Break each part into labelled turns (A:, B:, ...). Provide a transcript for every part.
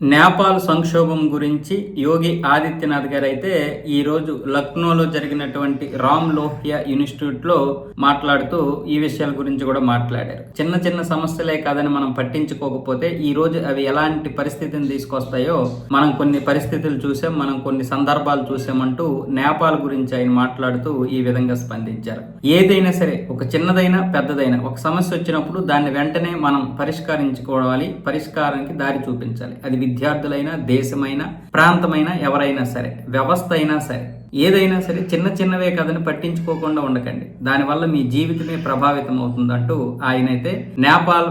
A: నేపాల్ సంక్షోభం గురించి యోగి ఆదిత్యనాథ్ గారు అయితే ఈ రోజు లక్నోలో జరిగినటువంటి రామ్ లోహియా ఇన్స్టిట్యూట్లో మాట్లాడుతూ ఈ విషయాల గురించి కూడా మాట్లాడారు. చిన్న చిన్న సమస్యలే కాదని మనం పట్టించుకోకపోతే ఈ రోజు అవి ఎలాంటి పరిస్థితిని తీసుకొస్తాయో మనం కొన్ని పరిస్థితులు చూసాం మనం కొన్ని సందర్భాలు చూసామంటూ నేపాల్ గురించి ఆయన మాట్లాడుతూ ఈ విధంగా స్పందించారు. ఏదైనా సరే ఒక చిన్నదైనా పెద్దదైనా ఒక సమస్య వచ్చినప్పుడు దాన్ని వెంటనే మనం పరిష్కరించుకోవాలి పరిష్కారానికి దారి చూపించాలి. అది విద్యార్థులైనా దేశమైనా ప్రాంతమైనా ఎవరైనా సరే వ్యవస్థ అయినా సరే ఏదైనా సరే చిన్న చిన్నవే కదని పట్టించుకోకుండా ఉండకండి. దానివల్ల మీ జీవితమే ప్రభావితం అవుతుందంటూ ఆయనైతే నేపాల్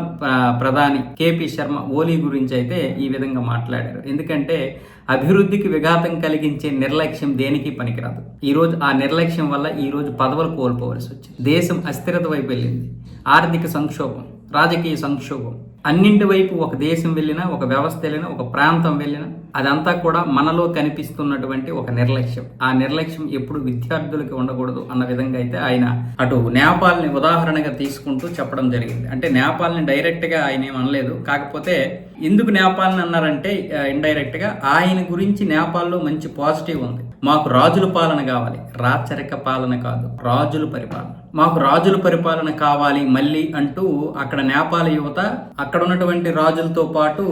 A: ప్రధాని కేపీ శర్మ ఓలీ గురించి అయితే ఈ విధంగా మాట్లాడారు. ఎందుకంటే అభివృద్ధికి విఘాతం కలిగించే నిర్లక్ష్యం దేనికి పనికిరాదు. ఈరోజు ఆ నిర్లక్ష్యం వల్ల ఈరోజు పదవులు కోల్పోవలసి వచ్చింది దేశం అస్థిరత వైపు వెళ్ళింది. ఆర్థిక సంక్షోభం రాజకీయ సంక్షోభం. అన్నింటి వైపు ఒక దేశం వెళ్ళినా ఒక వ్యవస్థ వెళ్ళినా ఒక ప్రాంతం వెళ్ళినా అదంతా కూడా మనలో కనిపిస్తున్నటువంటి ఒక నిర్లక్ష్యం. ఆ నిర్లక్ష్యం ఎప్పుడు విద్యార్థులకి ఉండకూడదు అన్న విధంగా అయితే ఆయన అటు నేపాల్ని ఉదాహరణగా తీసుకుంటూ చెప్పడం జరిగింది. అంటే నేపాల్ని డైరెక్ట్గా ఆయన ఏమనలేదు అనలేదు. కాకపోతే ఎందుకు నేపాల్ని అన్నారంటే ఇండైరెక్ట్గా ఆయన గురించి నేపాల్లో మంచి పాజిటివ్ ఉంది. మాకు రాజుల పాలన కావాలి. రాచరిక పాలన కాదు రాజుల పరిపాలన. మాకు రాజుల పరిపాలన కావాలి మళ్ళీ అంటూ అక్కడ నేపాల యువత అక్కడ ఉన్నటువంటి రాజులతో పాటు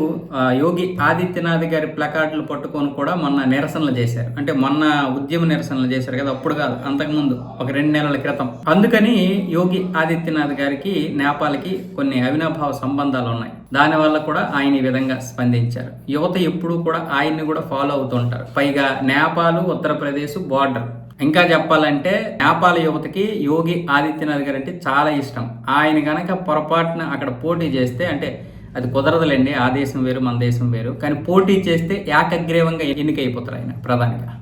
A: యోగి ఆదిత్యనాథ్ గారి ప్లకార్డులు పట్టుకొని కూడా మొన్న నిరసనలు చేశారు. అంటే మొన్న ఉద్యమ నిరసనలు చేశారు కదా అప్పుడు కాదు అంతకుముందు ఒక రెండు నెలల క్రితం. అందుకని యోగి ఆదిత్యనాథ్ గారికి నేపాల్కి కొన్ని అవినాభావ సంబంధాలు ఉన్నాయి. దానివల్ల కూడా ఆయన ఈ విధంగా స్పందించారు. యువత ఎప్పుడూ కూడా ఆయన్ని కూడా ఫాలో అవుతుంటారు. పైగా నేపాల్ ఉత్తరప్రదేశ్ బార్డర్ ఇంకా చెప్పాలంటే నేపాల్ యువతకి యోగి ఆదిత్యనాథ్ గారు అంటే చాలా ఇష్టం. ఆయన గనక పొరపాటున అక్కడ పోటీ చేస్తే అంటే అది కుదరదులేండి ఆ దేశం వేరు మన దేశం వేరు. కానీ పోటీ చేస్తే ఏకగ్రీవంగా ఎన్నికైపోతారు ఆయన ప్రధానిగా.